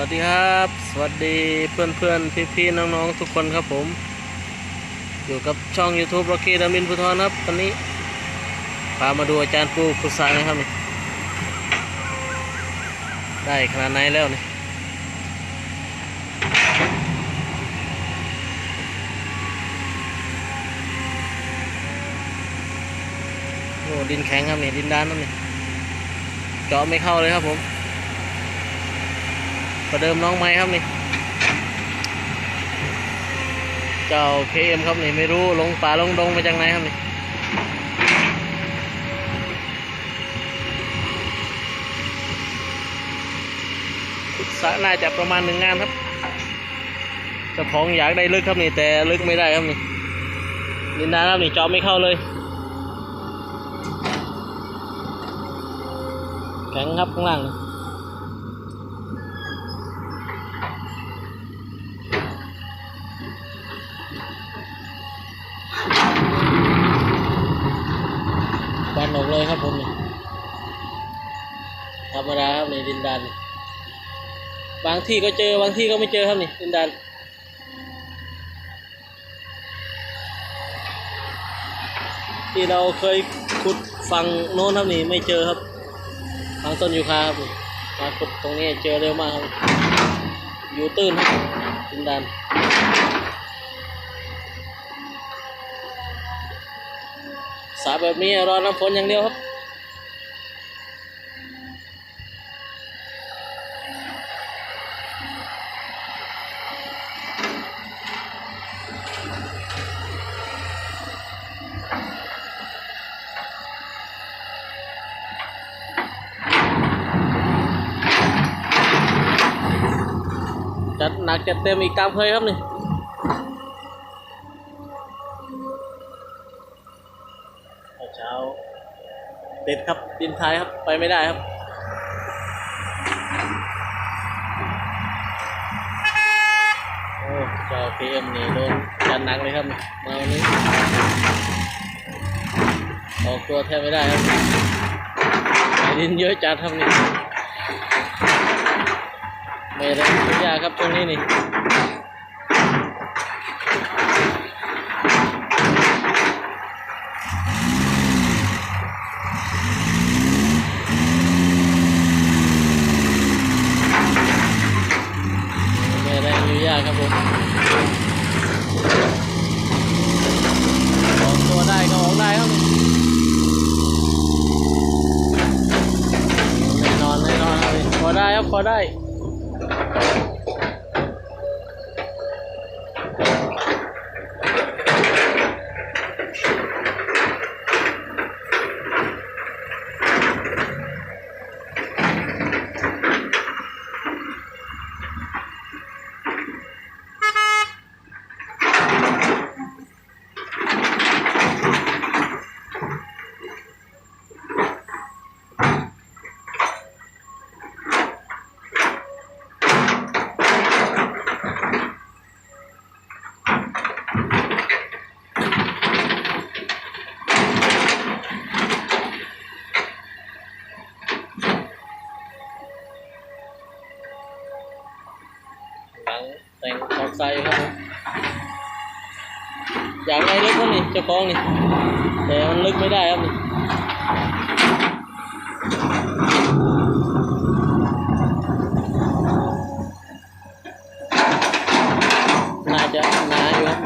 วัสดีครับ สวัสดีเพื่อนเพื่อนพี่พี่ๆน้องๆทุกคนครับผม อยู่กับช่อง YouTube ร็อกกี้ดามินพุทธรครับวันนี้พามาดูอาจารย์ปูพุทธานะครับนี่ได้ขนาดไหนแล้วนี่โอ้ดินแข็งครับนี่ดินด้านนั่นนี่เจาะไม่เข้าเลยครับผม ประเดิมน้องไม้ครับนี่ เจ้าเคเอ็มครับนี่ไม่รู้ลงป่าลงดงมาจากไหนครับนี่สะน่าจะประมาณหนึ่งงานครับเจ้าของอยากได้ลึกครับนี่แต่ลึกไม่ได้ครับนี่ดินดาครับนี่จาะไม่เข้าเลยแข็งครับข้างล่างนี่ บานออกเลยครับผมนี่ธรรมดาครับ นดินดานบางที่ก็เจอบางที่ก็ไม่เจอครับนี่ดินดานที่เราเคยขุดฝั่งโน้นครับนี่ไม่เจอครับฝั่งต้นยูคาครับมาขุดตรงนี้เจอเร็วมากครับอยู่ตื้นครับดินดานสาแบบนี้รอน้ำฝนอย่างเดียวครับ เต็มอีกตามเคยครับนี่เช้าเด็ดครับดินท้ายครับไปไม่ได้ครับโอ้เจ้าพีเอ็มนี่โดนจัดหนักเลยครับมาวันนี้ออกตัวแทบไม่ได้ครับดินเยอะจัดครับนี่ ไม่ได้ไม่ยากครับช่วงนี้นี่ไม่ได้อนุญากครับผม ใส่ครับผมอยากได้ลึกครับนี่เจ้าของนี่แต่มันลึกไม่ได้ครับนี่น่าจะหนาอยู่ครับ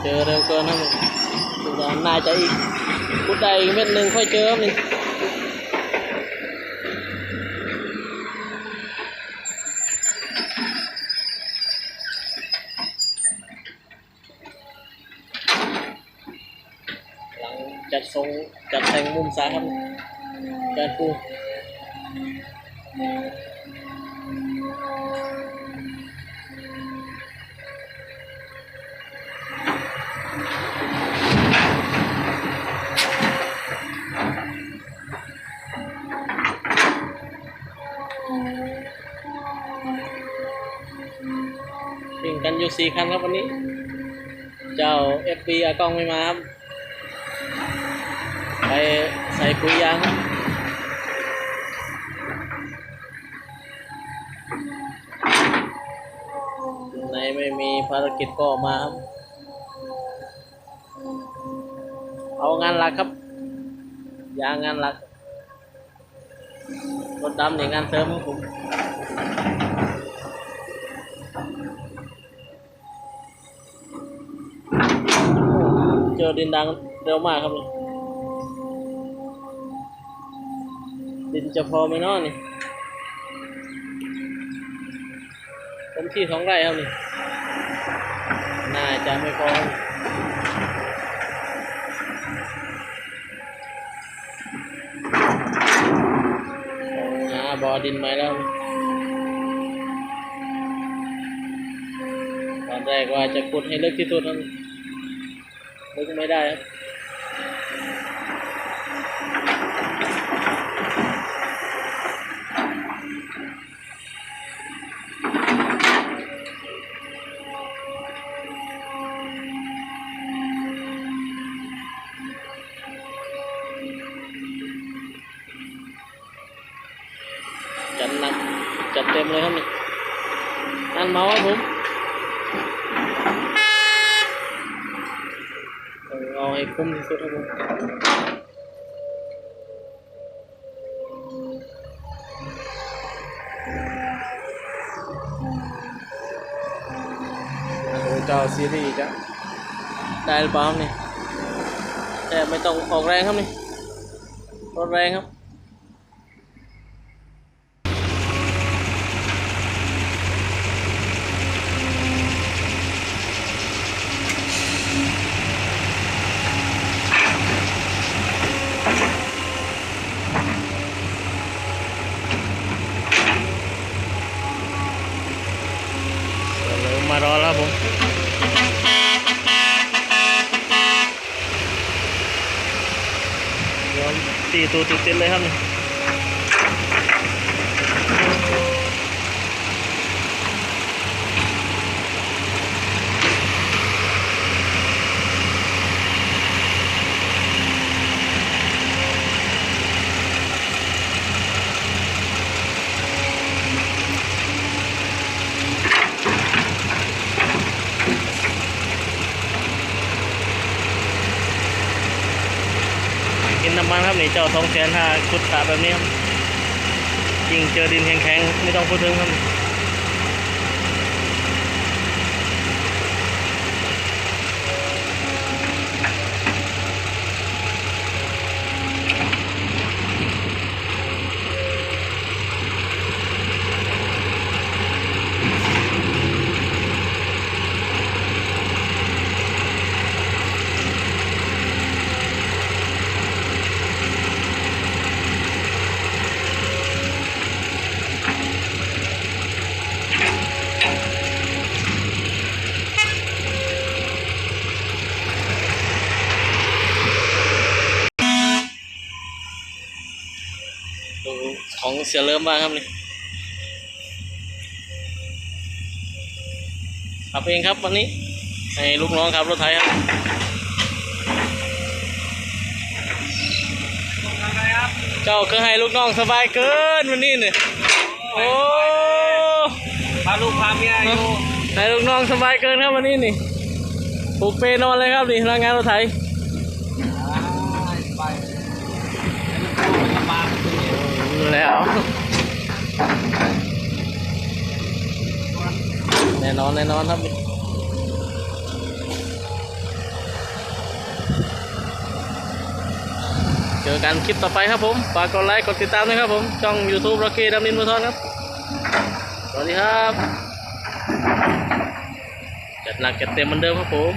เจอเร็วเกินครับนี่สุดยอดน่าจะอีกพุดได้อีกเม็ดหนึ่งค่อยเจอครับนี่ หลังจัด ทรงจัดแต่งมุมซ้ายครับการปูวิ่งกันอยู่สี่คันครับวันนี้ เจ้า FB อากล้องไม่มาครับ ไปใส่ส่ปุ๋ยยางในไม่มีภารกิจก็ออกมาครับ เอางานหลักครับ ยางงานหลักรถดำนี่งานเสริมครับผมเจอดินดังเร็วมากครับนี่ ดินจะพอไหมเนาะนี่เต็มที่สองไร่ครับนี่น่าจะไม่พอบอดินไหมแล้ว ตอนแรกว่าจะขุดให้ลึกที่สุดครับลึกไม่ได้ครับ ต็มเลยครับนี่นั่นเมาครับผมเอาให้คุ้มที่สุดครับผมเจ้าซีรีส์ครับได้หรือเปล่าครับนี่แต่ไม่ต้องออกแรงครับนี่รถแรงครับ 215 na yan. างครับนี่กินน้ำมันครับนี่เจ้าสองแสนห้าขุดสระแบบนี้ครับยิ่งเจอดินแข็งๆไม่ต้องพูดถึงครับ ดูของเสียเริ่มบ้างครับนี่ขับเองครับวันนี้ให้ลูกน้องขับรถไถครับเจ้าก็ให้ลูกน้องสบายเกินวันนี้เนี่ยโอ้พาลูกพาเมียอยู่ให้ลูกน้องสบายเกินครับวันนี้นี่ผูกเปนอนเลยครับนี่พนักงานรถไถ ไปมันลำบากจริ แล้ว แน่นอนแน่นอนครับเจอกันคลิปต่อไปครับผมฝากกดไลค์กดติดตามด้วยครับผม ช่อง YouTube ร็อกกี้ดำนินมุทอนครับ สวัสดีครับ จัดหนักจัดเต็มเหมือนเดิมครับผม